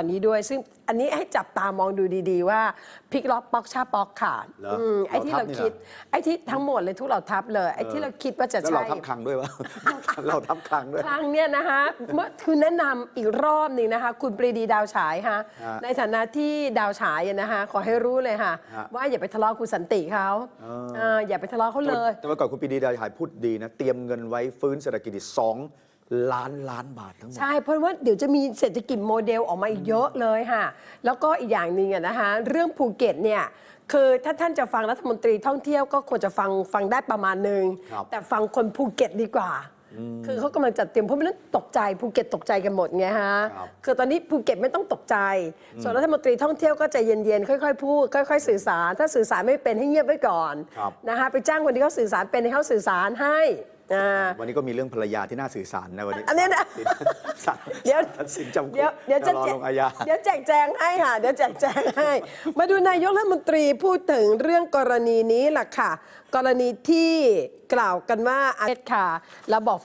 อันนี้ด้วย ซึ่งอันนี้ให้จับตามองดูดีๆ ว่าพลิกล็อกป๊อกชาป๊อกค่ะเหรอมไอ้ที่เหล่าเราทัพนี่คิดนะไอ้ที่ทั้งหมดเลยทุกเหล่าทัพเลย ไอ้ที่เราคิดว่าจะแล้วใช่เราทับคลังด้วยวะ เราทับคลังด้วย ครั้งเนี่ยนะคะเมื่อคือแนะนำอีกรอบหนึ่งนะคะ คุณปรีดีดาวฉายฮะฮะในฐานะที่ดาวฉายอะนะคะขอให้รู้เลยค่ะ ฮะว่าอย่าไปทะเลาะคุณสันติเขาอ๋อเอออย่าไปทะเลาะเขาเลย แต่เมื่อก่อนคุณปรีดีดาหายพูดดีนะ เตรียมเงินไว้ฟื้นเศรษฐกิจอีกสอง ล้านล้านบาททั้งหมด ใช่ เพราะว่าเดี๋ยวจะมีเศรษฐกิจโมเดลออกมาอีกเยอะเลยค่ะ แล้วก็อีกอย่างหนึ่งอะนะคะ เรื่องภูเก็ตเนี่ยคือถ้าท่านจะฟังรัฐมนตรีท่องเที่ยวก็ควรจะฟังฟังได้ประมาณหนึ่งครับแต่ฟังคนภูเก็ตดีกว่า คือเขากำลังจัดเตรียมเพราะไม่นั้นตกใจภูเก็ตตกใจกันหมดไงฮะครับ คือตอนนี้ภูเก็ตไม่ต้องตกใจ ส่วนรัฐมนตรีท่องเที่ยวก็ใจเย็นๆค่อยๆพูดค่อยๆ สื่อสาร ถ้าสื่อสารไม่เป็นให้เงียบไว้ก่อนครับ นะคะไปจ้างคนที่เขาสื่อสารเป็นให้เขาสื่อสารให้ อ่า วันนี้ก็มีเรื่องภรรยาที่น่าสื่อสารนะวันนี้อันนี้นะศาลเดี๋ยว ตัดสินจำคุกเดี๋ยวเดี๋ยวจะรอแจลกงอาญา เดี๋ยวแจกแจงให้ค่ะ เดี๋ยวแจกแจงให้ มาดูนายกรัฐมนตรีพูดถึงเรื่องกรณีนี้แหละค่ะ กรณีที่กล่าวกันว่าอาเทศค่ะแล้วบอก